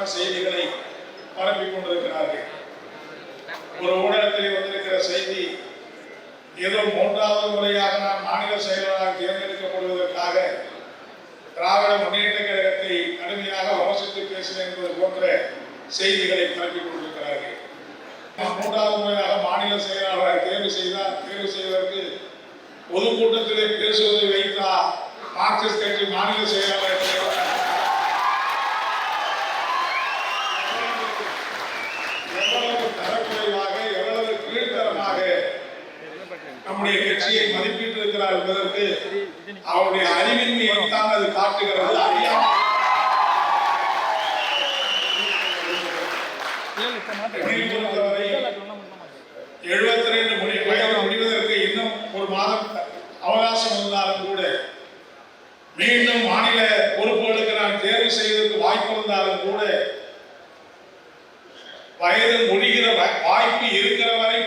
தவறான செய்திகளை பரப்பிக் கொண்டிருக்கிறார்கள். ஒரு ஊடகத்தில் வந்திருக்கிற செய்தி ஏதோ மூன்றாவது முறையாக நான் மாநில செயலாளராக தேர்ந்தெடுக்கப்படுவதற்காக திராவிட முன்னேற்ற கழகத்தை கடுமையாக விமர்சித்து பேசுவேன் என்பது போன்ற செய்திகளை பரப்பிக் கொண்டிருக்கிறார்கள். மூன்றாவது முறையாக மாநில செயலாளராக தேர்வு செய்தால் தேர்வு செய்வதற்கு பொதுக்கூட்டத்திலே பேசுவதை வைத்தா மார்க்சிஸ்ட் கட்சி மாநில செயலாளர் நம்முடைய கட்சியை மதிப்பிட்டு இருக்கிறார் என்பதற்கு அவருடைய அறிவின்மையை தான் அது காட்டுகிறது. அறியாம. பொறுத்தவரை எழுபத்தி ரெண்டு மணி வயது முடிவதற்கு இன்னும் ஒரு மாதம் அவகாசம் இருந்தாலும் கூட மீண்டும் மாநில பொறுப்புகளுக்கு நான் தேர்வு செய்வதற்கு வாய்ப்பு இருந்தாலும் கூட வயது முடிகிற வாய்ப்பு இருக்கிற வரை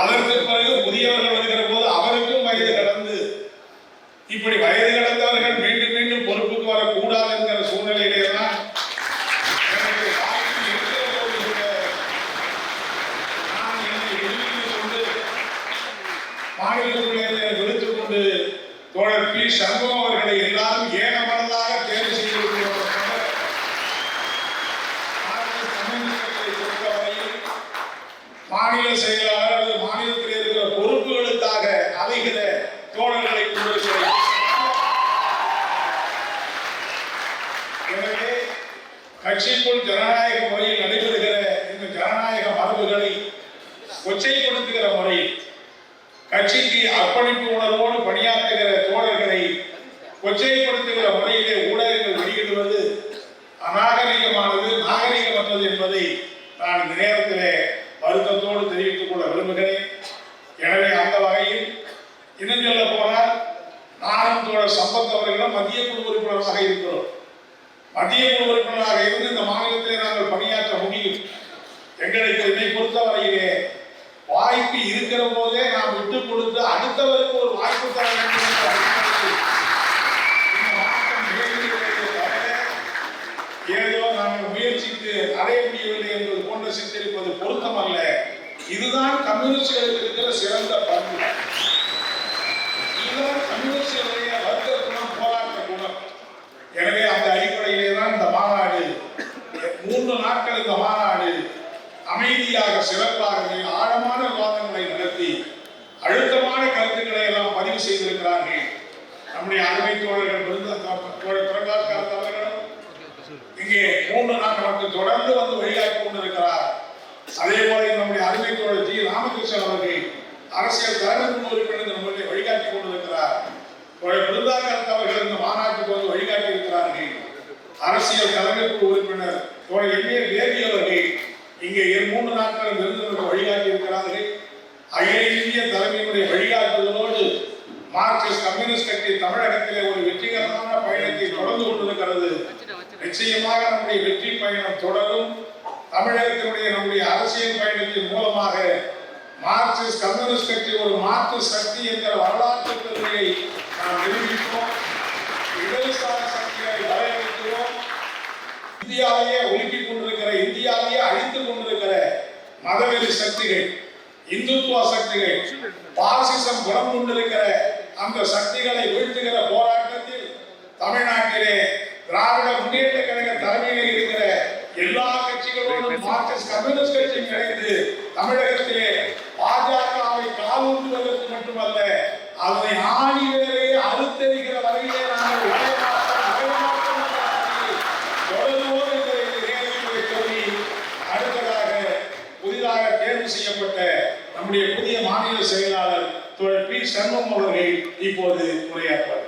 அதற்கு பிறகு புதியவர்கள் வருகிற போது அவருக்கும் வயது கடந்து இப்படி வயது கடந்தவர்கள் மீண்டும் மீண்டும் பொறுப்புக்கு வரக்கூடாது என்கிற சூழ்நிலையிலே தான் எனக்கு நான் என்னை கொண்டு மாநிலத்திலே விடுத்துக் கொண்டு தோழர் பி. சண்முகம் அவர்களை எல்லாரும் ஏனம் தேர்வு செய்திருக்கிறோம் மார்க்சிஸ்ட் கம்யூனிஸ்ட் கட்சியை பொறுத்தவரையில் மாநில செயலாளர் அல்லது மாநிலத்தில் இருக்கிற பொறுப்புகளுக்காக அலைகிற தோழர்களை கொண்டு எனவே கட்சிக்குள் ஜனநாயக முறையில் நடைபெறுகிற இந்த ஜனநாயக மரபுகளை கொச்சைப்படுத்துகிற முறையில் கட்சிக்கு அர்ப்பணிப்பு உணர்வோடு பணியாற்றுகிற தோழர்களை கொச்சைப்படுத்துகிற முறை எனவே அந்த வகையில் இன்னும் சொல்ல போனால் நானும் தோழர் சம்பத் அவர்களும் மத்திய குழு உறுப்பினராக இருக்கிறோம். மத்திய குழு உறுப்பினராக இருந்து இந்த மாநிலத்திலே நாங்கள் பணியாற்ற முடியும். எங்களுக்கு என்னை பொறுத்தவரையிலே வாய்ப்பு இருக்கிற போதே நாம் விட்டு கொடுத்து அடுத்தவருக்கு ஒரு வாய்ப்பு தர வேண்டும் என்ற ஏதோ நாங்கள் முயற்சித்து அடைய முடியவில்லை என்பது போன்ற சித்தரிப்பது பொருத்தமல்ல. இதுதான் கம்யூனிஸ்டுகளுக்கு இருக்கிற சிறந்த பண்பு. இதுதான் கம்யூனிஸ்டுகளுடைய வர்க்க குணம் போராட்ட குணம். எனவே அந்த அடிப்படையிலே தான் இந்த மாநாடு. மூன்று நாட்கள் இந்த மாநாடு அமைதியாக சிறப்பாக ஆழமான விவாதங்களை நடத்தி அழுத்தமான கருத்துக்களை எல்லாம் பதிவு செய்திருக்கிறார்கள். நம்முடைய அருமை தோழர்கள் விருந்த பிரகாஷ் இங்கே மூன்று நாள் நமக்கு தொடர்ந்து வந்து வழிகாட்டி கொண்டிருக்கிறார். அதே போல நம்முடைய அருமை தோழர் ஜி அவர்கள் அரசியல் தலைமை உறுப்பினர் நம்முடைய வழிகாட்டி கொண்டிருக்கிறார். தோழர் அவர்கள் இந்த மாநாட்டுக்கு வந்து வழிகாட்டி இருக்கிறார்கள். அரசியல் தலைமை உறுப்பினர் தோழர் எம். ஏ. அவர்கள் இங்கே மூன்று நாட்கள் விருந்தினருக்கு வழிகாட்டி இருக்கிறார்கள். அகில இந்திய தலைமையினுடைய வழிகாட்டுதலோடு மார்க்சிஸ்ட் கம்யூனிஸ்ட் கட்சி தமிழகத்திலே ஒரு வெற்றிகரமான பயணத்தை தொடர்ந்து கொண்டிருக்கிறது. நிச்சயமாக நம்முடைய வெற்றி பயணம் தொடரும். தமிழகத்தினுடைய நம்முடைய அரசியல் பயணத்தின் மூலமாக மார்க்சிஸ்ட் கம்யூனிஸ்ட் கட்சி ஒரு மாற்று சக்தி என்கிற வரலாற்று பெருமையை நாம் நிரூபிப்போம். இடதுசாரி சக்தியை வரையறுக்கிறோம். இந்தியாவையே ஒழுக்கிக் கொண்டிருக்கிற இந்தியாவையே அழித்துக் கொண்டிருக்கிற மதவெறி சக்திகள் இந்துத்துவ சக்திகள் பாசிசம் குணம் கொண்டிருக்கிற அந்த சக்திகளை வீழ்த்துகிற போராட்டத்தில் தமிழ்நாட்டிலே திராவிட முன்னேற்ற கழக தலைமையில் இருக்கிற எல்லா கட்சிகளோடும் மார்க்சிஸ்ட் கம்யூனிஸ்ட் கட்சியும் இணைந்து தமிழகத்திலே அவனை ஆணி வேறே அறுத்தெறிகிற வகையிலே நாங்கள் அடுத்ததாக புதிதாக தேர்வு செய்யப்பட்ட நம்முடைய புதிய மாநில செயலாளர் தோழர் பி சண்முகம் அவர்கள் இப்போது உரையாற்றுவார்.